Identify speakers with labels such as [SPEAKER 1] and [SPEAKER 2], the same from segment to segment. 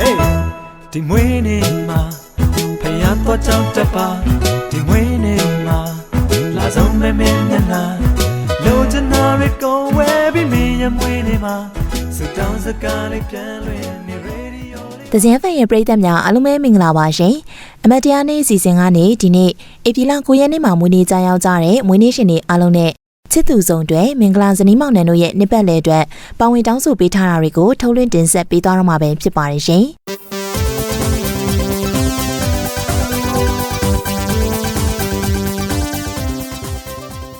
[SPEAKER 1] Hey ဒီမွေးနေ့မှာဖယားတော့ကြောင်းတပါဒီမွေးနေ့မှာလာဆုံးမဲမဲညနာလိုချင်တာတွေကိုဝဲပြီးမင်းရဲ့မွေးနေ့မှာစတောင်းစကားလေးပြန်လွင်နေရေဒီယိုလေး
[SPEAKER 2] တကြံဖန်ရဲ့ပရိသတ်များအားလုံးပဲမင်္ဂလာပါရှင်အမတ်တရားနေ့အစီအစဉ်ကနေဒီနေ့ဧပြီလ9ရက်နေ့မှာမွေးနေ့ကြာရောက်ကြတဲ့မွေးနေ့ရှင်တွေအားလုံးနဲ့ ချစ်သူဆောင်တွေမင်္ဂလာဇနီးမောင်နှံတို့ရဲ့နှစ်ပတ်လည်အတွက်ပါဝင်တောင်းဆိုပေးထားတာတွေကိုထုတ်လွှင့်တင်ဆက်ပေးသွားတော့မှာပဲဖြစ်ပါတယ်ရှင်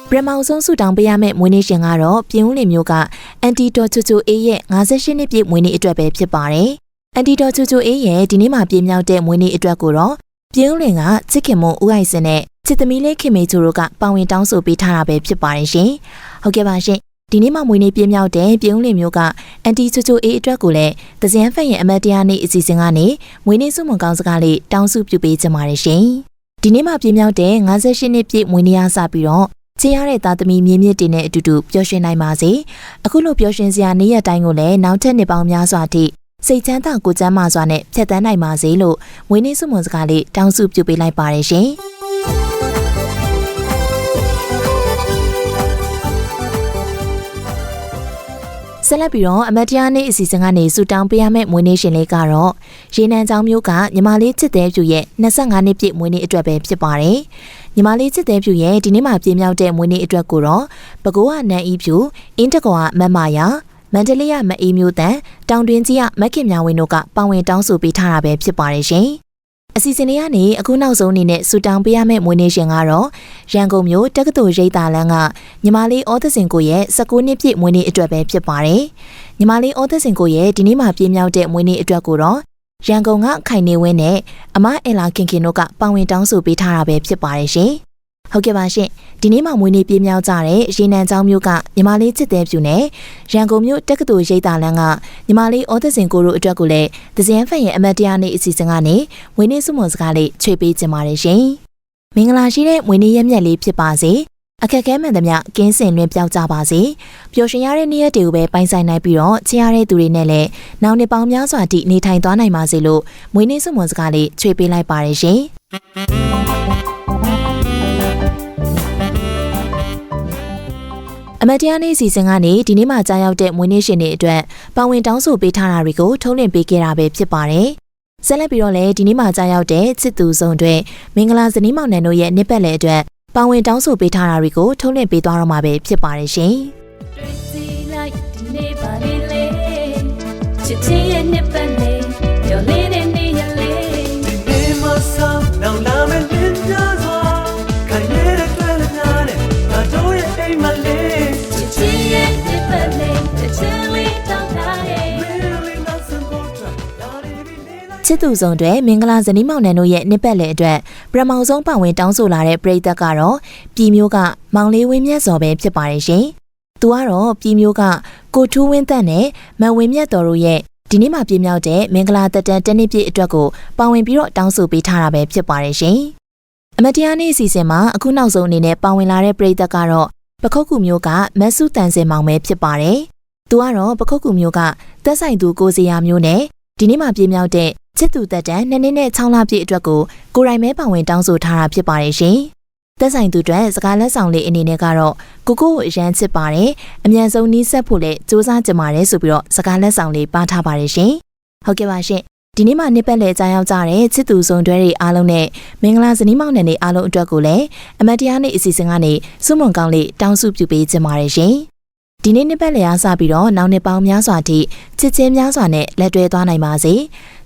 [SPEAKER 2] ပရမောင်ဆုံးဆူတောင်းပေးရမယ့်မွေးနေ့ရှင်ကတော့ပြင်ဦးလင်မျိုးကအန်တီတော်ချူချူအေးရဲ့58နှစ်ပြည့်မွေးနေ့အတွက်ပဲဖြစ်ပါတယ်။အန်တီတော်ချူချူအေးရဲ့ဒီနေ့မှာပြင်းမြောက်တဲ့မွေးနေ့အတွက်ကိုတော့ ပြင်းဦးလင်ကချစ်ခင်မွန်ဦးအိုက်စင်နဲ့ချစ်သမီးလေးခင်မေချူတို့ကပါဝင်တောင်းဆိုပေးထားတာပဲဖြစ်ပါတယ်ရှင်။ဟုတ်ကဲ့ပါရှင်။ဒီနေ့မှာမွေးနေ့ပြင်းမြောက်တဲ့ပြင်းဦးလင်မျိုးကအန်တီချူချူအေးအတွက်ကိုလည်းသဇင်ဖက်ရဲ့အမတ်တရားနေ့အစီအစဉ်ကနေမွေးနေ့စုမွန်ကောင်းစကားလေးတောင်းစုပြုပေးကြပါတယ်ရှင်။ဒီနေ့မှာပြင်းမြောက်တဲ့58နှစ်ပြည့်မွေးနေ့အားစပြီးတော့ချစ်ရတဲ့သားသမီးမြင့်မြင့်တင်တဲ့အတူတူပျော်ရွှင်နိုင်ပါစေ။အခုလိုပျော်ရွှင်စရာနေ့ရက်တိုင်းကိုလည်းနောက်ထပ်နှစ်ပေါင်းများစွာထိ စိတ်ချမ်းသာကိုယ်ကျန်းမာစွာနဲ့ဖြတ်သန်းနိုင်ပါစေလို့မွေးနေ့စုမွန်စကားလေးတောင်းစုပြုပေးလိုက်ပါတယ်ရှင်။ဆက်လက်ပြီးတော့အမတ်တရားနေ့အစီအစဉ်ကနေဆူတောင်းပေးရမယ့်မွေးနေ့ရှင်လေးကတော့ရေနံချောင်းမျိုးကညီမလေးချစ်တဲ့ဖြူရဲ့25နှစ်ပြည့်မွေးနေ့အတွက်ပဲဖြစ်ပါတယ်။ညီမလေးချစ်တဲ့ဖြူရဲ့ဒီနေ့မှာပြည့်မြောက်တဲ့မွေးနေ့အတွက်ကိုတော့ဘကိုးကနန်ဤဖြူအင်းတကောကမတ်မာယာ မန္တလေးရမအေးမျိုးတန်တောင်တွင်ကြီးကမက်ခင်မြဝင်းတို့ကပါဝင်တောင်းဆိုပေးထားတာပဲဖြစ်ပါတယ်ရှင်။အစီအစဉ်လေးကနေအခုနောက်ဆုံးအနေနဲ့စူတောင်းပေးရမယ့်မွေးနေ့ရှင်ကတော့ရန်ကုန်မြို့တက္ကသိုလ်ရိပ်သာလန်းကညီမလေးဩသစင်ကိုရဲ့19နှစ်ပြည့်မွေးနေ့အတွက်ပဲဖြစ်ပါတယ်။ညီမလေးဩသစင်ကိုရဲ့ဒီနေ့မှာပြည့်မြောက်တဲ့မွေးနေ့အတွက်ကိုတော့ရန်ကုန်ကခိုင်နေဝင်းနဲ့အမအင်လာခင်ခင်တို့ကပါဝင်တောင်းဆိုပေးထားတာပဲဖြစ်ပါတယ်ရှင်။ ဟုတ်ကဲ့ပါရှင်ဒီနေ့မှမွေးနေ့ပြည့်မြောက်ကြတဲ့ရေနံချောင်းမျိုးကညီမလေးချစ်တဲ့ဖြူနဲ့ရန်ကုန်မြို့တက္ကသိုလ်ရိပ်သာလန်းကညီမလေးဩသစင်ကိုတို့အတွက်ကိုလည်းဒဇင်ဖန်ရဲ့အမတ်တရားနေ့အစီအစဉ်ကနေမွေးနေ့စုမွန်စကားလေးချွေပေးကြပါတယ်ရှင်မင်္ဂလာရှိတဲ့မွေးနေ့ရက်မြတ်လေးဖြစ်ပါစေအခက်အခဲမှန်သမျှကင်းစင်လွင်ပြောက်ကြပါစေပျော်ရွှင်ရတဲ့နေ့ရက်တွေကိုပဲပိုင်ဆိုင်နိုင်ပြီးတော့ချစ်ရတဲ့သူတွေနဲ့လည်းနောက်နှစ်ပေါင်းများစွာထိနေထိုင်သွားနိုင်ပါစေလို့မွေးနေ့စုမွန်စကားလေးချွေပေးလိုက်ပါတယ်ရှင် အမတ်တရားနေ့စီစဉ်ကနေဒီနေ့မှကြာရောက်တဲ့မွေးနေ့ရှင်တွေအတွက်ပါဝင်တောင်းဆိုပေးထားတာတွေကိုထုတ်လွှင့်ပေးခဲ့တာပဲဖြစ်ပါတယ်။ဆက်လက်ပြီးတော့လည်းဒီနေ့မှကြာရောက်တဲ့ချစ်သူဆုံးတွေမင်္ဂလာဇနီးမောင်နှံတို့ရဲ့နှစ်ပတ်လည်အတွက်ပါဝင်တောင်းဆိုပေးထားတာတွေကိုထုတ်လွှင့်ပေးသွားတော့မှာပဲဖြစ်ပါတယ်ရှင်။
[SPEAKER 3] တွေ့စီလိုက်ဒီနေ့ပါလေလေချစ်ချင်းရဲ့နှစ်ပတ်
[SPEAKER 2] ချစ်သူဆောင်တွေမင်္ဂလာဇနီးမောင်နှံတို့ရဲ့နှစ်ပတ်လည်အတွက်ပရမောင်ဆုံးပါဝင်တောင်းဆိုလာတဲ့ပရိသတ်ကတော့ပြည်မျိုးကမောင်လေးဝင်းမြတ်စော်ပဲဖြစ်ပါတယ်ရှင်။သူကတော့ပြည်မျိုးကကိုထူးဝင်းသက်နဲ့မန်ဝင်းမြတ်တော်တို့ရဲ့ဒီနေ့မှပြည့်မြောက်တဲ့မင်္ဂလာတက်တန်တစ်နှစ်ပြည့်အတွက်ကိုပါဝင်ပြီးတော့တောင်းဆိုပေးထားတာပဲဖြစ်ပါတယ်ရှင်။အမတရားနေ့အစီအစဉ်မှာအခုနောက်ဆုံးအနေနဲ့ပါဝင်လာတဲ့ပရိသတ်ကတော့ပခုတ်ကူမျိုးကမတ်စုတန်စင်မောင်ပဲဖြစ်ပါတယ်။သူကတော့ပခုတ်ကူမျိုးကတက်ဆိုင်သူကိုစီယာမျိုးနဲ့ဒီနေ့မှပြည့်မြောက်တဲ့ ချစ်သူတက်တန်နှစ်နှစ်နဲ့6လပြည့်အတွက်ကိုကိုရိုင်မဲပါဝင်တောင်းဆိုထားတာဖြစ်ပါတယ်ရှင်။သက်ဆိုင်သူအတွက်စကားလက်ဆောင်လေးအနေနဲ့ကတော့ကိုကိုကိုအရန်ချစ်ပါတယ်။အမြန်ဆုံးနီးစပ်ဖို့လည်းစူးစမ်းကြပါတယ်ဆိုပြီးတော့စကားလက်ဆောင်လေးပါထားပါတယ်ရှင်။ဟုတ်ကဲ့ပါရှင်။ဒီနေ့မှနှစ်ပတ်လည်ကြာရောက်ကြတဲ့ချစ်သူစုံတွဲတွေအားလုံးနဲ့မင်္ဂလာဇနီးမောင်နှံတွေအားလုံးအတွက်ကိုလည်းအမတ်တရားနေ့အစီအစဉ်ကနေစွမွန်ကောင်းလေးတောင်းစုပြုပေးကြပါတယ်ရှင်။ဒီနေ့နှစ်ပတ်လည်အားစပြီးတော့နောက်နှစ်ပေါင်းများစွာထိချစ်ချင်းများစွာနဲ့လက်တွဲသွားနိုင်ပါစေ။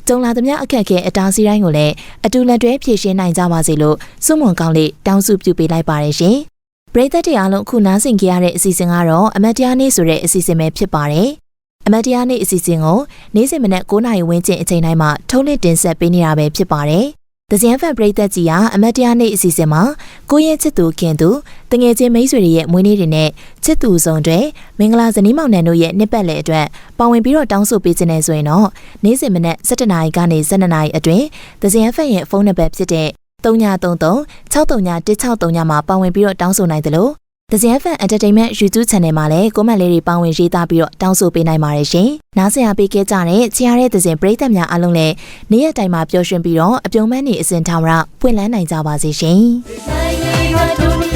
[SPEAKER 2] ကြုံလာသမျှအခက်အခဲအတားဆီးတိုင်းကိုလည်းအတူလက်တွဲဖြေရှင်းနိုင်ကြပါစေလို့စွမွန်ကောင်းလေးတောင်းစုပြုပေးလိုက်ပါတယ်ရှင်။ပရိသတ်တွေအားလုံးအခုနားဆင်ကြရတဲ့အစီအစဉ်ကတော့အမတ်တရားနေ့ဆိုတဲ့အစီအစဉ်ပဲဖြစ်ပါတယ်။အမတ်တရားနေ့အစီအစဉ်ကိုနေ့စဉ်မနက်9:00နာရီဝန်းကျင်အချိန်တိုင်းမှာထုတ်လွှင့်တင်ဆက်ပေးနေတာပဲဖြစ်ပါတယ်။ ဒဇင်ဖန်ပရိသတ်ကြီးကအမတ်တရားနေ့အစီအစဉ်မှာကိုရဲ့ချစ်သူခင်သူတငယ်ချင်းမိတ်ဆွေတွေရဲ့မွေးနေ့တွေနဲ့ချစ်သူဆောင်တွေမင်္ဂလာဇနီးမောင်နှံတို့ရဲ့နှစ်ပတ်လည်အတွက်ပါဝင်ပြီးတော့တောင်းဆိုပေးခြင်းနဲ့ဆိုရင်တော့နေ့စဉ်မနက်7:00နာရီကနေ12:00နာရီအတွင်းဒဇင်ဖန်ရဲ့ဖုန်းနံပါတ်ဖြစ်တဲ့3933 6391639မှာပါဝင်ပြီးတော့တောင်းဆိုနိုင်တယ်လို့ The Zen Fan Entertainment YouTube Channel မှာလည်းကွန်မန့်လေးတွေပါဝင်ရေးသားပြီးတော့တောင်းဆိုပေးနိုင်ပါတယ်ရှင်။နားဆင်အားပေးခဲ့ကြတဲ့ချရာတဲ့ The Zen ပရိသတ်များအားလုံးလည်းနေ့ရက်တိုင်းမှာပျော်ရွှင်ပြီးတော့အပြုံးမန်းနေအစဉ်ထောင်ရပွင့်လန်းနိုင်ကြပါစေရှင်။
[SPEAKER 3] နိုင်နေကတို့မြောင်ရွာ